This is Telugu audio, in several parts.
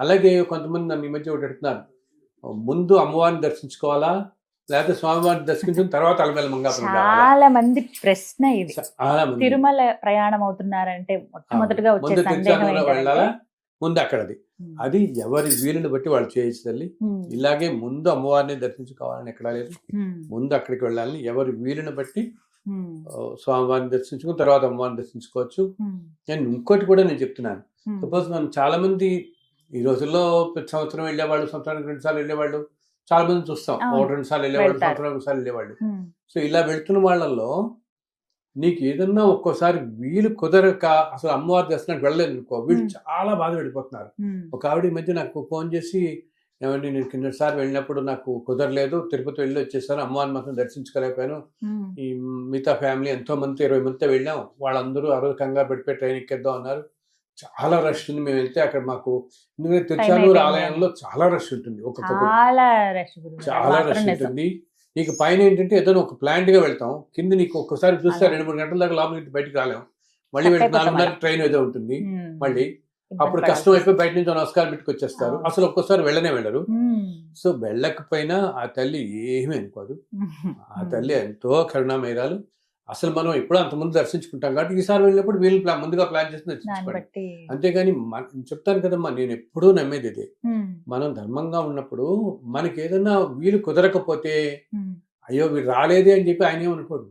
అలాగే కొంతమంది నన్ను ఈ మధ్య ఒకటి అడుగుతున్నారు. ముందు అమ్మవారిని దర్శించుకోవాలా? లేకపోతే స్వామివారిని దర్శించిన తర్వాత అలమేల మంగాపురం చాలా మంది ప్రశ్న ఇది. తిరుమల ప్రయాణం అవుతున్నారంటే మొట్టమొదటిగా వచ్చే ముందు సందేహం అక్కడది. అది ఎవరి వీలుని బట్టి వాళ్ళు చేయొచ్చు తల్లి. ఇలాగే ముందు అమ్మవారిని దర్శించుకోవాలని ఎక్కడా లేదు. ముందు అక్కడికి వెళ్ళాలని ఎవరి వీలుని బట్టి స్వామివారిని దర్శించుకుని తర్వాత అమ్మవారిని దర్శించుకోవచ్చు. నేను ఇంకోటి కూడా నేను చెప్తున్నాను. సపోజ్ మనం చాలా మంది ఈ రోజుల్లో ప్రతి సంవత్సరం వెళ్ళేవాళ్ళు సంవత్సరానికి రెండు సార్లు వెళ్ళేవాళ్ళు. చాలా మంది చూస్తాం. ఒకటి రెండు సార్లు వెళ్ళేవాళ్ళు రెండు సార్లు వెళ్ళేవాళ్ళు. సో ఇలా వెళ్తున్న వాళ్ళల్లో నీకు ఏదన్నా ఒక్కోసారి వీలు కుదరక అసలు అమ్మవారి దర్శనానికి వెళ్ళలేదు అనుకో వీళ్ళు. చాలా బాధ పడిపోతున్నారు. ఒక ఆవిడ ఈ మధ్య నాకు ఫోన్ చేసి ఏమండి నేను కిందసారి వెళ్ళినప్పుడు నాకు కుదరలేదు. తిరుపతి వెళ్ళి వచ్చేసాను. అమ్మవారిని మాత్రం దర్శించుకోలేకపోయాను. ఈ మిగతా ఫ్యామిలీ ఎంతో మంది ఇరవై మందితో వెళ్ళాం. వాళ్ళందరూ ఆ రోజు కంగారు పడిపోయి ట్రైన్ ఎక్కేద్దాం అన్నారు. చాలా రష్ ఉంది. మేము వెళ్తే అక్కడ మాకు ఎందుకంటే తిరుచానూరు. ఆలయంలో చాలా రష్ ఉంటుంది. ఒక్కొక్క చాలా రష్ గురువు చాలా రష్ ఉంటుంది. నీకు పైన ఏంటంటే ఏదైనా ఒక ప్లాంట్గా వెళ్తాం. కింద నీకు ఒక్కసారి చూస్తే. రెండు మూడు గంటల దాకా లోపల నుంచి బయటికి రాలేం. మళ్ళీ అయిపోతాం నాలుగున్నర. ట్రైన్ ఏదో ఉంటుంది. మళ్ళీ అప్పుడు కష్టం అయిపోయి బయట నుంచి నమస్కారం పెట్టుకు వచ్చేస్తారు. అసలు ఒక్కోసారి వెళ్ళనే వెళ్ళరు. సో వెళ్ళకపోయినా ఆ తల్లి ఏమీ అనుకోదు. ఆ తల్లి ఎంతో కరుణామయరాలు. అసలు మనం ఎప్పుడో అంతమంది దర్శించుకుంటాం కాబట్టి ఈసారి వెళ్ళినప్పుడు వీళ్ళు ప్లాన్ ముందుగా ప్లాన్ చేసి దర్శించుకోండి. అంతేగాని చెప్తాను కదమ్మా నేను ఎప్పుడూ నమ్మేది ఇదే. మనం ధర్మంగా ఉన్నప్పుడు మనకి ఏదైనా వీలు కుదరకపోతే అయ్యో వీడు రాలేదే అని చెప్పి ఆయన ఏమనుకోడు.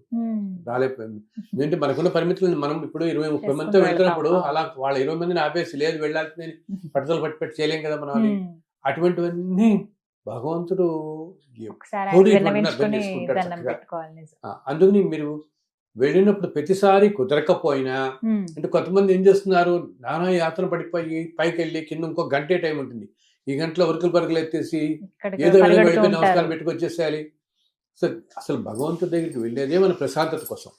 రాలేకపోయింది ఎందుకంటే మనకున్న పరిమితులు మనం ఇప్పుడు ఇరవై ముప్పై మందితో వెళ్తున్నప్పుడు వెళ్తాం. అలా వాళ్ళ ఇరవై మందిని ఆపేసి లేదు వెళ్ళాల్సిందని పట్టుదల పట్టి పెట్టి చేయలేం కదా మనం. అటువంటివన్నీ భగవంతుడు అందుకని మీరు వెళ్ళినప్పుడు ప్రతిసారి కుదరకపోయినా అంటే కొంతమంది ఏం చేస్తున్నారు? నానా యాత్ర పడిపోయి పైకి వెళ్ళి కింద ఇంకో గంటే టైం ఉంటుంది. ఈ గంటలో ఉరుకులు పరుగులు ఎత్తేసి ఏదో వెళ్ళి వెళ్ళిపోయి నమస్కారం ఉంటారు. పెట్టుకు వచ్చేసేయాలి. సో అసలు భగవంతుడి దగ్గరికి వెళ్ళేదే మన ప్రశాంతత కోసం.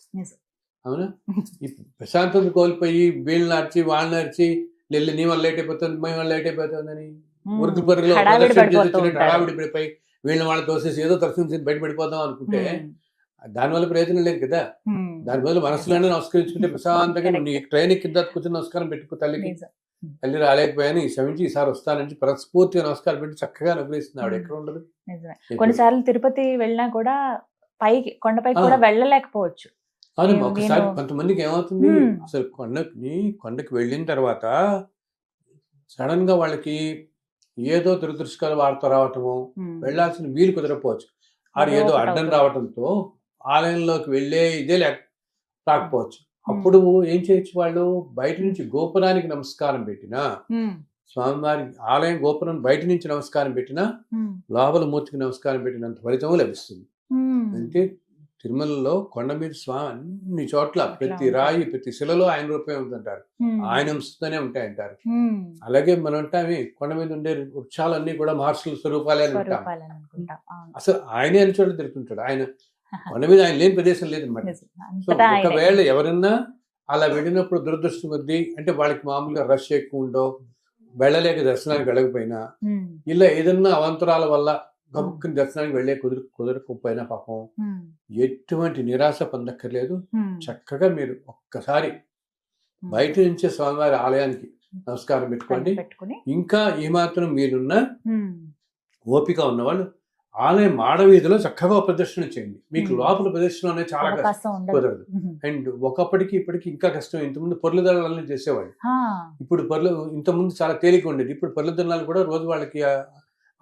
అవునా? ఈ ప్రశాంతత కోల్పోయి వీళ్ళని నడిచి వాళ్ళని నడిచి వెళ్ళి నీ వల్ల లేట్ అయిపోతుంది మీ వల్ల లేట్ అయిపోతుందని ఉరుకు పరుగులో హడావిడి పడిపోయి వీళ్ళని వాళ్ళని తోసేసి ఏదో దర్శనం బయట పడిపోదాం అనుకుంటే దానివల్ల ప్రయోజనం లేదు కదా. దాని బదులు మనసులోనే నమస్కరించుకుంటే ప్రశాంతంగా నీ ట్రైన్ కింద కూర్చొని నమస్కారం పెట్టుకో తల్లికి. నిజం. తల్లి రాలేకపోయాను ఈ క్షమించి ఈసారి వస్తానని మనస్ఫూర్తిగా నమస్కారం పెట్టి చక్కగా అనుగ్రహిస్తుంది ఆవిడ. ఎక్కడ ఉండదు కొన్నిసార్లు తిరుపతి వెళ్ళినా కూడా పైకి కొండపైకి ఆ. కూడా వెళ్ళలేకపోవచ్చు. అవును ఒకసారి కొంతమందికి ఏమవుతుంది? Hmm. అసలు కొండకి కొండకి వెళ్ళిన తర్వాత సడన్గా వాళ్ళకి ఏదో దురదృష్టకాల వార్త రావటము వెళ్ళాల్సిన వీలు కుదరకపోవచ్చు. అది ఏదో అడ్డం. రావటంతో ఆలయంలోకి వెళ్ళే ఇదే లేక రాకపోవచ్చు అప్పుడు ఏం చేయొచ్చు వాళ్ళు? బయట నుంచి గోపురానికి నమస్కారం పెట్టినా స్వామివారి ఆలయం గోపురం బయట నుంచి నమస్కారం పెట్టినా లోపల మూర్తికి నమస్కారం పెట్టినంత ఫలితం లభిస్తుంది. అంటే తిరుమలలో కొండ మీద స్వామి అన్ని చోట్ల ప్రతి. రాయి ప్రతి శిలలో ఆయన రూపమే ఉందంటారు. ఆయన అంశతోనే ఉంటాయంటారు. అలాగే మనం అంటామే కొండ మీద ఉండే వృక్షాలన్నీ కూడా మహర్షుల స్వరూపాలే అని ఉంటాం. అసలు ఆయనే అని చోట తిరుగుతుంటాడు. ఆయన కొండ మీద ఆయన లేని ప్రదేశం లేదనమాట. నిజం. సో. ఒకవేళ ఎవరన్నా అలా వెళ్ళినప్పుడు దురదృష్టం కొద్దీ అంటే వాళ్ళకి మామూలుగా రష్ ఎక్కువ ఉండో వెళ్ళలేక దర్శనానికి వెళ్ళకపోయినా ఇలా ఏదన్నా అవంతరాల వల్ల గబుక్కుని దర్శనానికి వెళ్ళే కుదురు కుదరకపోయినా పాపం ఎటువంటి నిరాశ పొందక్కర్లేదు. చక్కగా మీరు ఒక్కసారి. బయట నుంచే స్వామివారి ఆలయానికి నమస్కారం పెట్టుకోండి. ఇంకా ఏమాత్రం మీరున్న ఓపిక ఉన్నవాళ్ళు ఆలయం మాడవీధిలో చక్కగా ప్రదర్శన చేయండి. మీకు. లోపల ప్రదర్శన అనేది చాలా కష్టం. కుదరదు. అండ్ ఒకప్పటికి ఇప్పటికి ఇంకా కష్టం. ఇంతకుముందు పొర్ల దళాలని చేసేవాళ్ళు. ఇప్పుడు పర్లు ఇంతకుముందు చాలా తేలిక ఉండేది. ఇప్పుడు పర్ల దళాలు కూడా రోజు వాళ్ళకి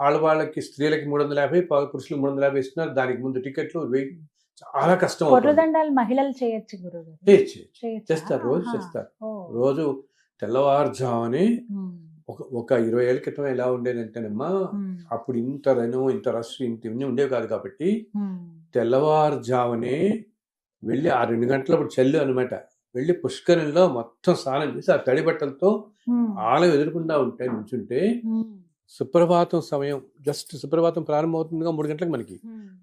ఆడవాళ్ళకి స్త్రీలకి మూడు వందల యాభై ప- పురుషులకు మూడు వందల యాభై ఇస్తున్నారు. దానికి ముందు టికెట్లు చాలా కష్టం. పొర్లదండాలు మహిళలు చేయొచ్చు? చేస్తారు. రోజు. చేస్తారు. రోజు తెల్లవారుజామునే ఒక ఒక ఇరవై ఏళ్ళ క్రితం ఎలా ఉండేదంటేనమ్మా అప్పుడు ఇంత రను ఇంత రష్ ఇంత ఇవన్నీ ఉండేవి కాదు కాబట్టి తెల్లవారుజామునే వెళ్ళి ఆ రెండు గంటలప్పుడు చల్లు అనమాట వెళ్ళి పుష్కరంలో మొత్తం స్నానం చేసి ఆ తడి బట్టలతో ఆలయం ఎదురుకుండా ఉంటే నుంచుంటే సుప్రభాతం సమయం జస్ట్ సుప్రభాతం ప్రారంభమవుతుందిగా మూడు గంటలకు మనకి.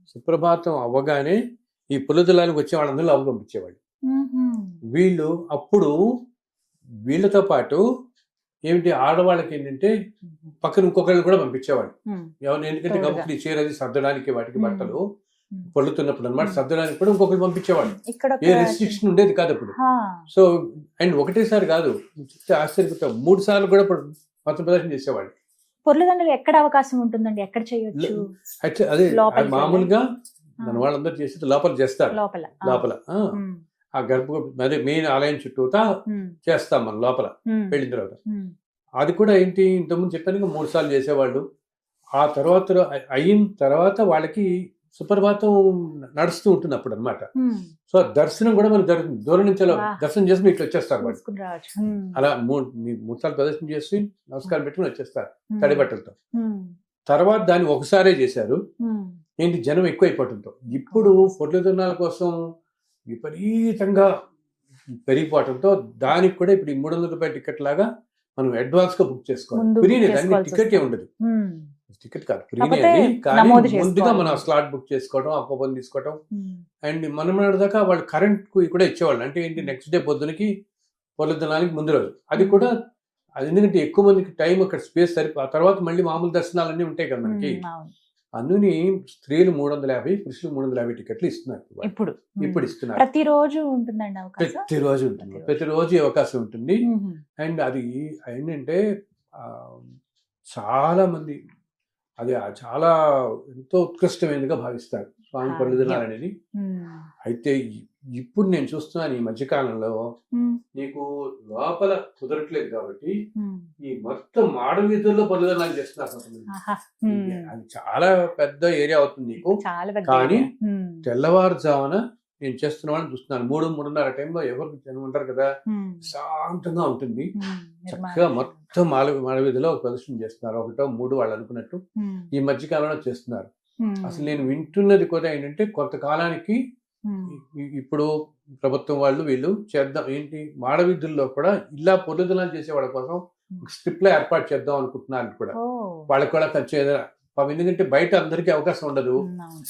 సుప్రభాతం అవ్వగానే ఈ పులిదలానికి వచ్చే వాళ్ళందరూ లోపల పంపించేవాళ్ళు. వీళ్ళు అప్పుడు వీళ్ళతో పాటు ఏమిటి? ఆడవాళ్ళకి ఏంటంటే పక్కన ఇంకొకళ్ళు కూడా పంపించేవాళ్ళు. ఉమ్, ఎవరు ఎందుకంటే తోడుగా. గబుక్కుని చీర అది సర్దడానికి వాటికి. బట్టలు. పొల్లుతున్నప్పుడు అనమాట. సర్దడానికి కూడా ఇంకొకరు పంపించేవాళ్ళు. ఇక్కడ ఏ రెస్ట్రిక్షన్ ఉండేది కాదు అప్పుడు. సో అండ్ ఒకటేసారి కాదు ఆశ్చర్యపోతాం మూడు సార్లు కూడా మత ప్రదర్శన చేసేవాళ్ళు. పొర్లదండలు ఎక్కడ అవకాశం ఉంటుందండి? ఎక్కడ చేయొచ్చు? అదే మామూలుగా. మన వాళ్ళందరూ చేసేది లోపల చేస్తారు. లోపల. లోపల. ఆ, గర్భ అదే మెయిన్ ఆలయం చుట్టూతా చేస్తాం మనం లోపల వెళ్ళిన తర్వాత. అది కూడా ఏంటి ఇంతకుముందు చెప్పాను మూడు సార్లు చేసేవాళ్ళు. ఆ తర్వాత అయిన తర్వాత వాళ్ళకి సుప్రభాతం నడుస్తూ ఉంటుంది అప్పుడు అనమాట. సో దర్శనం కూడా జరుగుతుంది దూరం నుంచి. దర్శనం చేసుకుని ఇట్లా వచ్చేస్తారు వాళ్ళు. అలా మూడు మూడు సార్లు ప్రదర్శన చేసి నమస్కారం పెట్టుకుని వచ్చేస్తారు ఉమ్, తడి బట్టలతో. ఉమ్, తర్వాత దాన్ని ఒకసారే చేశారు. ఏంటి జనం ఎక్కువైపోవటంతో. ఇప్పుడు పొట్ల దున్నాల కోసం విపరీతంగా పెరిగిపోవటంతో దానికి కూడా ఇప్పుడు ఈ మూడు వందల రూపాయల టికెట్ లాగా మనం అడ్వాన్స్గా బుక్ చేసుకోవాలి. ఫ్రీనే దానికి టికెట్. ఉండదు. టికెట్ కాదు. ఫ్రీనే కానీ ముందుగా. మనం స్లాట్ బుక్ చేసుకోవడం ఆ కూపన్ తీసుకోవడం అండ్ మనం దాకా వాళ్ళు కరెంట్కు కూడా ఇచ్చేవాళ్ళు. అంటే ఏంటి. నెక్స్ట్ డే పొద్దునకి పొలం దినానికి ముందు రోజు. అది కూడా అది ఎందుకంటే ఎక్కువ మందికి టైం అక్కడ స్పేస్ సరిపో ఆ తర్వాత మళ్ళీ మామూలు దర్శనాలన్నీ ఉంటాయి కదా మనకి. అందుని స్త్రీలు మూడు వందల యాభై పురుషులు మూడు వందల యాభై టికెట్లు ఇస్తున్నారు ఇప్పుడు. ఇప్పుడు. ఇస్తున్నారు. ప్రతిరోజు ఉంటుందండి ప్రతిరోజు ఉంటుంది. ప్రతిరోజు. అవకాశం ఉంటుంది. అండ్ అది ఏంటంటే చాలా మంది అది చాలా ఎంతో ఉత్కృష్టమైనదిగా భావిస్తారు. స్వామి పళ్ళు అయితే ఇప్పుడు నేను చూస్తున్నాను ఈ మధ్యకాలంలో నీకు లోపల కుదరట్లేదు కాబట్టి ఈ మొత్తం మాడ వీధుల్లో పళ్ళు దినాలు చేస్తున్నారు. అది చాలా పెద్ద ఏరియా అవుతుంది నీకు. కానీ తెల్లవారుజామున నేను చేస్తున్న వాళ్ళని చూస్తున్నాను. మూడు మూడున్నర టైంలో ఎవరు జనం ఉంటారు కదా శాంతంగా ఉంటుంది. చక్కగా. మొత్తం మాల మాడవీధిలో ఒక ప్రదర్శన చేస్తున్నారు. ఒకటో మూడు వాళ్ళు అనుకున్నట్టు ఈ మధ్య కాలంలో చేస్తున్నారు. అసలు నేను వింటున్నది కూడా ఏంటంటే కొంతకాలానికి ఇప్పుడు ప్రభుత్వం వాళ్ళు వీళ్ళు చేద్దాం ఏంటి మాడవీధుల్లో కూడా ఇలా పొద్దుదనాలు చేసే వాళ్ళ కోసం స్ట్రిప్లో ఏర్పాటు చేద్దాం అనుకుంటున్నారు కూడా. వాళ్ళకి కూడా ఖర్చు పాపం ఎందుకంటే బయట అందరికీ అవకాశం ఉండదు.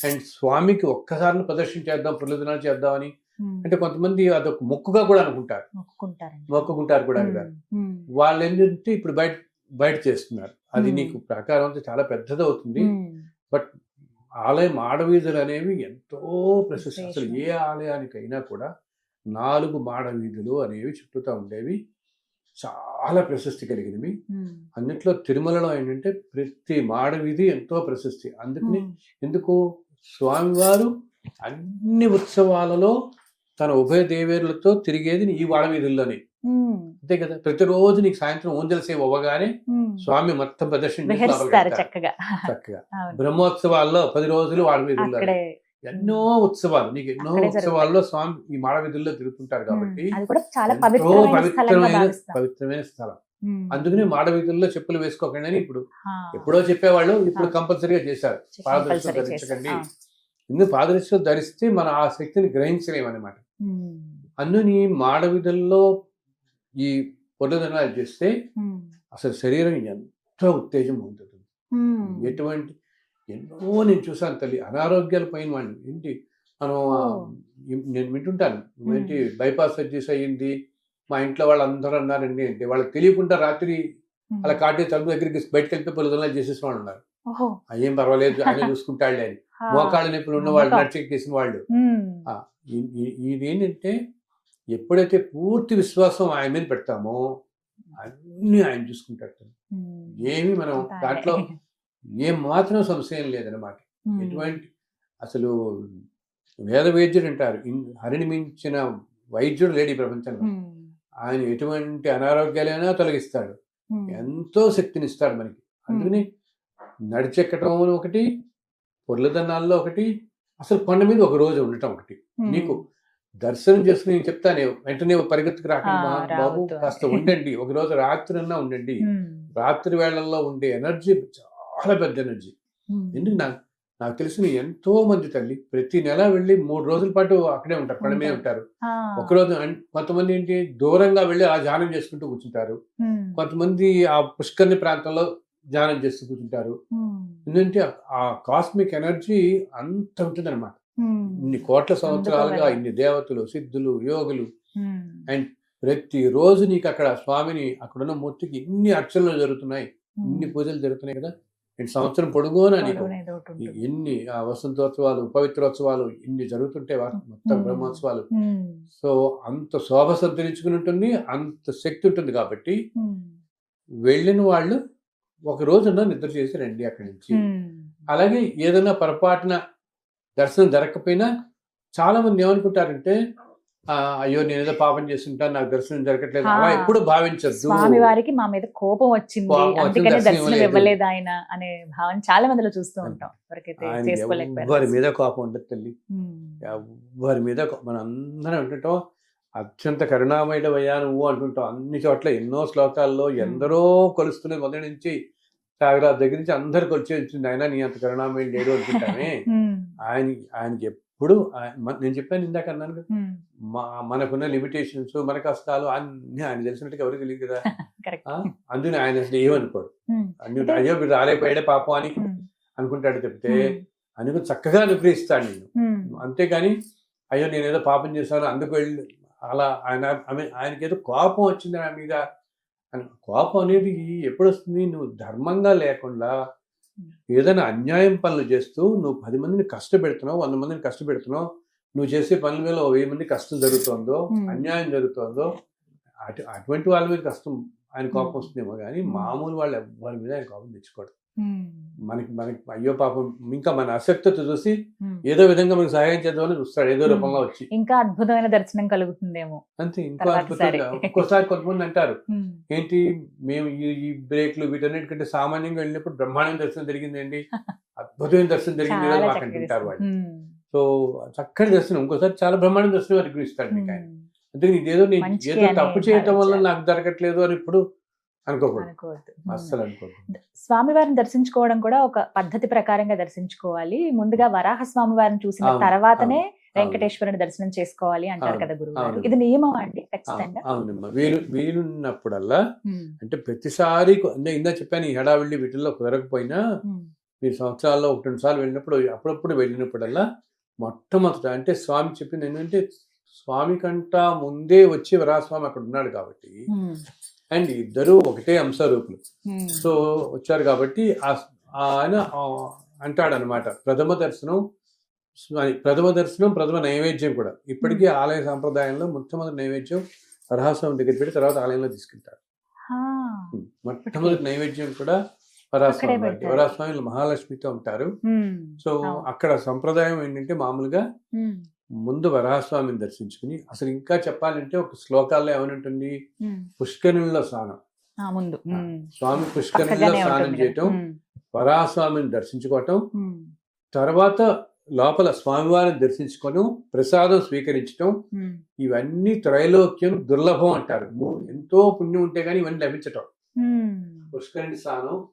అండ్ స్వామికి ఒక్కసారి ప్రదర్శన చేద్దాం పొద్దుదనాలు చేద్దామని. ఉమ్, అంటే కొంతమంది అదొక మొక్కుగా కూడా అనుకుంటారు. మొక్కుకుంటారు కూడా వాళ్ళు ఏంటంటే ఇప్పుడు బయట బయట చేస్తున్నారు. అది. నీకు ప్రకారం చాలా పెద్దది అవుతుంది బట్ ఆలయం ఆడవీధులు అనేవి ఎంతో ప్రశస్తి. అసలు. ఏ ఆలయానికైనా కూడా నాలుగు మాడవీధులు అనేవి చుట్టూతా ఉండేవి. చాలా ప్రశస్తి కలిగినవి. అన్నిట్లో తిరుమలలో ఏంటంటే ప్రతి మాడవీధి ఎంతో ప్రశస్తి. అందుకని ఎందుకు? స్వామివారు అన్ని ఉత్సవాలలో తన ఉభయ దేవేరులతో తిరిగేది ఈ వాడవీధుల్లోనే అంతే కదా. ప్రతిరోజు నీకు సాయంత్రం ఊంజల సేవ అవ్వగానే. స్వామి మొత్తం ప్రదర్శన. చక్కగా. చక్కగా. బ్రహ్మోత్సవాల్లో పది రోజులు వాడవీధుల్లో అక్కడే ఎన్నో ఉత్సవాలు నీకు ఎన్నో. ఉత్సవాల్లో స్వామి ఈ మాడవీధుల్లో తిరుగుతుంటారు కాబట్టి పవిత్రమైన పవిత్రమైన స్థలం. అందుకనే మాడవీధుల్లో చెప్పులు వేసుకోకండి అని ఇప్పుడు ఎప్పుడో చెప్పేవాళ్ళు ఇప్పుడు. కంపల్సరీగా చేశారు. compulsory ధరించకండి. ఎందుకు పాదరక్షలు ధరిస్తే మన ఆ శక్తిని గ్రహించలేమన్నమాట. ఉమ్, అందుని మాడవీధుల్లో ఈ పొద్దుదనాలు చేస్తే అసలు శరీరం ఎంతో ఉత్తేజం పొందుతుంది. ఉమ్, ఎటువంటి ఎన్నో నేను చూసాను తల్లి అనారోగ్యాల పైన వాళ్ళు ఏంటి? మనం నేను వింటుంటాను. ఏంటి? బైపాస్ సర్జరీస్ అయ్యింది మా ఇంట్లో వాళ్ళందరూ అన్నారండి అంటే వాళ్ళకి తెలియకుండా రాత్రి. అలా కాటే తలుపు దగ్గరికి బయటకు వెళ్ళి పొలిదనాలు చేసేసిన వాళ్ళు ఉన్నారు. ఓహో. "ఆ, ఏం పర్వాలేదు ఆయన చూసుకుంటాడులే అని. మోకాళ్ళ నొప్పులు ఉన్న వాళ్ళు. నడిచెక్కేసిన వాళ్ళు. ఇది ఏంటంటే ఎప్పుడైతే పూర్తి విశ్వాసం ఆయన మీద పెడతామో అన్నీ ఆయన చూసుకుంటాడు ఏమి మనం దాంట్లో. ఏం మాత్రం సంశయం లేదనమాట ఎటువంటి అసలు వేద వైద్యుడు అంటారు. హరిని మించిన వైద్యుడు లేడు ఈ ప్రపంచంలో. ఆయన ఎటువంటి అనారోగ్యాలైనా తొలగిస్తాడు. ఎంతో శక్తిని ఇస్తాడు మనకి అందుకని నడిచెక్కటం ఒకటి పొర్లదన్నాల్లో ఒకటి అసలు కొండ మీద ఒక రోజు ఉండటం ఒకటి. నీకు దర్శనం చేసుకుని నేను చెప్తాను వెంటనే పరిగెత్తుకు రాకండి బాబు. కాస్త ఉండండి. ఒక రోజు రాత్రి అన్నా ఉండండి రాత్రి వేళల్లో ఉండే ఎనర్జీ చాలా పెద్ద ఎనర్జీ. ఎందుకు నాకు నాకు తెలిసిన ఎంతో మంది తల్లి ప్రతి నెల వెళ్ళి మూడు రోజుల పాటు అక్కడే ఉంటారు కొండ మీద ఉంటారు. ఒకరోజు కొంతమంది ఏంటి దూరంగా వెళ్ళి ఆ ధ్యానం చేసుకుంటూ కూర్చుంటారు. కొంతమంది ఆ పుష్కర్ని ప్రాంతంలో ధ్యానం చేస్తూ కూర్చుంటారు. ఎందుకంటే ఆ- కాస్మిక్ ఎనర్జీ అంత ఉంటుంది అనమాట ఉమ్, ఇన్ని కోట్ల సంవత్సరాలుగా. ఇన్ని దేవతలు సిద్ధులు యోగులు అండ్ ప్రతి రోజు నీకు అక్కడ స్వామిని అక్కడున్న మూర్తికి ఇన్ని అర్చనలు జరుగుతున్నాయి. ఇన్ని పూజలు జరుగుతున్నాయి కదా అండ్ సంవత్సరం పొడుగునా నీకు. ఎన్ని ఆ వసంతోత్సవాలు పవిత్రోత్సవాలు ఇన్ని జరుగుతుంటే మొత్తం. బ్రహ్మోత్సవాలు సో అంత శోభ సంతరించుకుని ఉంటుంది అంత శక్తి ఉంటుంది కాబట్టి వెళ్ళిన వాళ్ళు ఒక రోజున నిద్ర చేసి రండి అక్కడి నుంచి. అలాగే ఏదైనా పొరపాటున దర్శనం జరగకపోయినా చాలా మంది ఏమనుకుంటారంటే ఆ, అయ్యో నేను ఏదో పాపం చేస్తుంటాను నాకు దర్శనం జరగట్లేదు. అలా. ఎప్పుడు భావించద్దు. స్వామి వారికి మా మీద కోపం వచ్చింది. అందుకనే దర్శనం ఇవ్వలేదు. ఆయన అనే భావన చాలా మందిలో చూస్తూ ఉంటాం. ఎవరి మీద కోపం ఉండదు తల్లి. ఎవరి మీద మనం అందరం అంటుంటాం అత్యంత కరుణామయుడవయ్యా నువ్వు అంటుంటాం అన్ని చోట్ల ఎన్నో శ్లోకాల్లో ఎందరో కొలుస్తున్నది మొదటి నుంచి త్యాగరాజు దగ్గర నుంచి అందరు కొలిచి వచ్చింది ఆయన నీ అంత కరుణామయుడు లేడు అనుకుంటామే. ఆయన ఆయనకి ఎప్పుడు నేను చెప్పాను ఇందాక అన్నాను కదా, మనకున్న లిమిటేషన్స్ మన కష్టాలు అన్ని ఆయన తెలిసినట్టుగా ఎవరికి తెలియదు కదా? అందుకని ఆయన అసలు ఏమనుకోడు. అన్ని అయ్యో వీడు రాలేకపోయాడే పాపం అని. అనుకుంటాడు చెప్తే. ఆయనకు చక్కగా అనుగ్రహిస్తాడు నేను. అంతేగాని అయ్యో నేను ఏదో పాపం చేశాను అందుకు వెళ్ళి అలా ఆయన ఆమె ఆయనకి ఏదో కోపం వచ్చింది నా మీద అని కోపం అనేది ఎప్పుడు వస్తుంది నువ్వు ధర్మంగా లేకుండా ఏదైనా అన్యాయం పనులు చేస్తూ నువ్వు పది మందిని కష్టపెడుతున్నావు వంద మందిని కష్టపెడుతున్నావు నువ్వు చేసే పనుల మీద ఓ వెయ్యి మంది కష్టం జరుగుతుందో. అన్యాయం జరుగుతుందో అటు అటువంటి వాళ్ళ మీద కష్టం ఆయన కోపం. వస్తుందేమో కానీ. మామూలు వాళ్ళు ఎవరి మీద ఆయన కోపం తెచ్చుకోడు. మనకి మనకి అయ్యో పాపం ఇంకా మన అసక్తత చూసి. ఏదో విధంగా మనకు సహాయం చేద్దామని చూస్తాడు ఏదో. రూపంలో వచ్చి ఇంకా అద్భుతమైన దర్శనం కలుగుతుందేమో అంతే ఇంకో అద్భుతంగా సరే. ఒక్కోసారి కొంతమంది అంటారు. ఏంటి మేము ఈ బ్రేక్లు వీటన్నిటికంటే సామాన్యంగా వెళ్ళినప్పుడు బ్రహ్మాండం దర్శనం జరిగిందండి అద్భుతమైన దర్శనం జరిగింది మాకు అంటుంటారు వాళ్ళు. సో చక్కటి దర్శనం ఇంకోసారి చాలా బ్రహ్మాండం దర్శనం వారికి ఇస్తాడు మీకు ఆయన ఉమ్. అందుకే ఇదేదో నేను ఏదో తప్పు చేయటం వల్ల. నాకు జరగట్లేదు అని ఇప్పుడు అనుకోకూడదు స్వామివారిని దర్శించుకోవడం కూడా ఒక పద్ధతి ప్రకారంగా దర్శించుకోవాలి ముందుగా వరాహ స్వామి వారిని చూసిన తర్వాతనే. వెంకటేశ్వరుని దర్శనం చేసుకోవాలి అంటారు కదా గురువు. ఇది నియమం అండి ఖచ్చితంగా అవునమ్మా వీలు వీలున్నప్పుడల్లా. అంటే ప్రతిసారి ఇందా- చెప్పాను ఈ హడావిడి వీటిల్లో కుదరకపోయినా. మీరు సంవత్సరాల్లో ఒకటి రెండు సార్లు వెళ్ళినప్పుడు అప్పుడప్పుడు వెళ్ళినప్పుడల్లా మొట్టమొదట అంటే స్వామి చెప్పింది ఏంటంటే స్వామి కంట ముందే వచ్చి వరాస్వామి అక్కడ ఉన్నాడు కాబట్టి. అండ్ ఇద్దరు ఒకటే అంశరూపులు ఉమ్. సో వచ్చారు కాబట్టి ఆ- ఆయన అంటాడు అనమాట ప్రథమ దర్శనం ప్రథమ దర్శనం ప్రథమ నైవేద్యం కూడా ఇప్పటికీ ఆలయ సాంప్రదాయంలో మొట్టమొదటి నైవేద్యం వరహాస్వామి దగ్గర పెట్టి తర్వాత ఆలయంలో తీసుకెళ్తారు ఆ. మొట్టమొదటి నైవేద్యం కూడా వరాస్వామి. వరాస్వామి మహాలక్ష్మితో ఉంటారు. సో. అక్కడ సంప్రదాయం ఏంటంటే మామూలుగా. ముందు వరాహస్వామిని దర్శించుకుని అసలు ఇంకా చెప్పాలంటే ఒక శ్లోకాల్లో ఏమనుంటుంది. పుష్కరిణిలో స్నానం ముందు. స్వామి పుష్కరిణిలో స్నానం చేయటం. వరాహస్వామిని దర్శించుకోవటం. తర్వాత లోపల స్వామివారిని దర్శించుకొని ప్రసాదం స్వీకరించడం ఉమ్. ఇవన్నీ త్రైలోక్యం దుర్లభం అంటారు ఎంతో పుణ్యం ఉంటే గానీ ఇవన్నీ లభించటం. పుష్కరిణి స్నానం.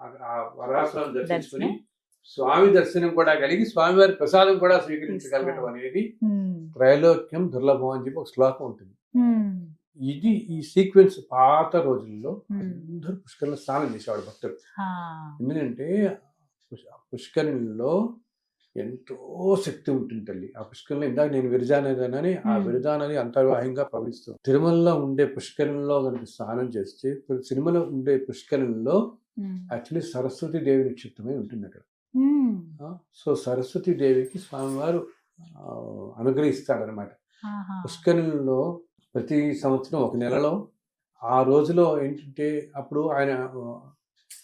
ఆ- ఆ వరాహస్వామి దర్శించుకుని. స్వామి దర్శనం కూడా కలిగి స్వామివారి ప్రసాదం కూడా స్వీకరించగలగటం అనేది. త్రైలోక్యం దుర్లభం అని చెప్పి ఒక శ్లోకం ఉంటుంది. ఇది ఈ సీక్వెన్స్ పాత రోజుల్లో. అందరూ పుష్కరంలో స్నానం చేసేవాడు భక్తులు. ఎందుకంటే పుష్- పుష్కరిణిలో ఎంతో శక్తి ఉంటుంది తల్లి ఆ పుష్కరంలో ఇందాక నేను విరజానదని ఆ. విరజానది అంతర్వాహంగా ప్రవహిస్తుంది తిరుమలలో ఉండే పుష్కరంలో కనుక స్నానం చేస్తే తిరుమల ఉండే పుష్కరంలో ఉమ్. యాక్చువల్లీ సరస్వతి దేవి నిక్షిప్తమై ఉంటుంది అక్కడ సో సరస్వతి దేవికి స్వామివారు అనుగ్రహిస్తాడనమాట. పుష్కరిణిలో ప్రతి సంవత్సరం ఒక నెలలో ఆ రోజులో ఏంటంటే అప్పుడు ఆయన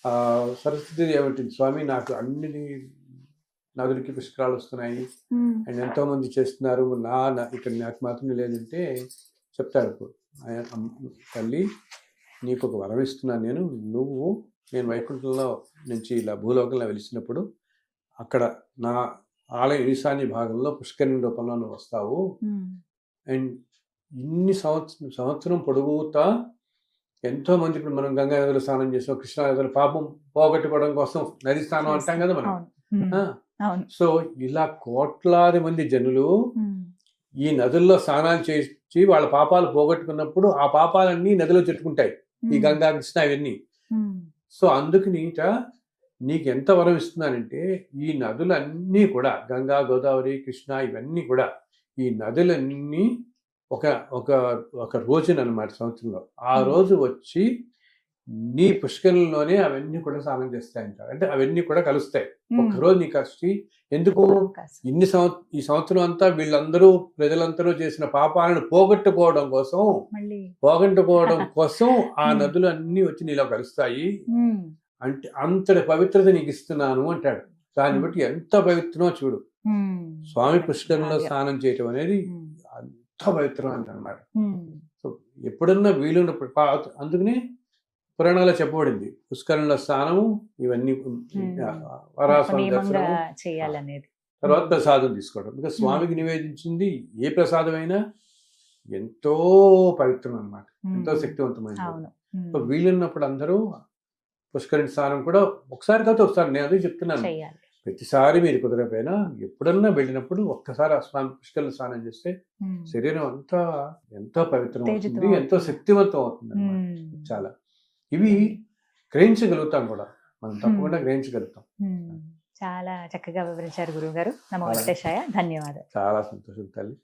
ఆ, సరస్వతి దేవి అంటుంది స్వామి నాకు అన్ని నదులకి పుష్కరాలు వస్తున్నాయి. అండ్ ఎంతో మంది చేస్తున్నారు. నా ఇక్కడ నాకు మాత్రమే లేదంటే చెప్తాడు. ఆయన తల్లి నీకు ఒక వరం ఇస్తున్నాను నేను. నువ్వు నేను వైకుంఠంలో నుంచి ఇలా భూలోకంలో వెలిసినప్పుడు అక్కడ నా ఆలయ ఈశాన్య భాగంలో పుష్కరిణి రూపంలో నువ్వు వస్తావు. అండ్ ఇన్ని సంవత్సరం సంవత్సరం పొడుగుతా ఎంతో మంది ఇప్పుడు మనం గంగా నదిలో స్నానం చేసాం కృష్ణా నదిలో పాపం పోగొట్టుకోవడం కోసం నది స్నానం అంటాం కదా మనం సో ఇలా కోట్లాది మంది జనులు. ఈ నదుల్లో స్నానాలు చేసి వాళ్ళ పాపాలు పోగొట్టుకున్నప్పుడు ఆ పాపాలన్నీ నదిలో చుట్టుకుంటాయి ఈ. గంగా కృష్ణ ఇవన్నీ. సో అందుకు నీట నీకు ఎంత వరం ఇస్తున్నానంటే ఈ నదులన్నీ కూడా గంగా గోదావరి కృష్ణ ఇవన్నీ కూడా ఈ నదులన్నీ ఒక ఒక ఒక రోజున అనమాట సంవత్సరంలో ఆ. రోజు వచ్చి నీ పుష్కరంలోనే అవన్నీ కూడా స్నానం చేస్తాయంటారు అంటే అవన్నీ కూడా కలుస్తాయి రోజు నీకు వచ్చి ఎందుకు. ఇన్ని సంవత్ ఈ సంవత్సరం అంతా వీళ్ళందరూ ప్రజలందరూ చేసిన పాపాలను పోగొట్టుకోవడం కోసం పోగొట్టుకోవడం కోసం ఆ. నదులు అన్నీ వచ్చి నీలో కలుస్తాయి. అంటే అంతటి పవిత్రత నీకు ఇస్తున్నాను అంటాడు. దాన్ని బట్టి ఎంత పవిత్రమో చూడు. స్వామి పుష్కరంలో. స్నానం చేయటం అనేది. అంత పవిత్రం అంటన్నమాట ఉమ్. సో ఎప్పుడన్నా వీలున్నప్పుడు అందుకని పురాణాల్లో చెప్పబడింది. పుష్కరంలో స్నానము ఇవన్నీ వరాస్వామి చేయాలనేది. తర్వాత ప్రసాదం తీసుకోవడం. ఇంకా స్వామికి నివేదించింది ఏ ప్రసాదమైనా ఎంతో పవిత్రం అన్నమాట ఎంతో. సో వీలున్నప్పుడు అందరూ పుష్కరిణి స్నానం కూడా ఒకసారి కాదు ఒకసారి. నేను అదే చెప్తున్నాను. ప్రతిసారి మీరు కుదరపోయినా ఎప్పుడన్నా వెళ్ళినప్పుడు ఒక్కసారి ఆ స్నానం పుష్కరిణి స్నానం చేస్తే. శరీరం అంతా ఎంతో పవిత్రం అవుతుంది ఎంతో. శక్తివంతం అవుతుంది. చాలా. ఇవి గ్రహించగలుగుతాం కూడా. మనం తప్పకుండా గ్రహించగలుగుతాం. చాలా చక్కగా వివరించారు గురువు గారు. నమో చాలా. వెంకటేశాయ ధన్యవాదాలు. చాలా సంతోషం తల్లి.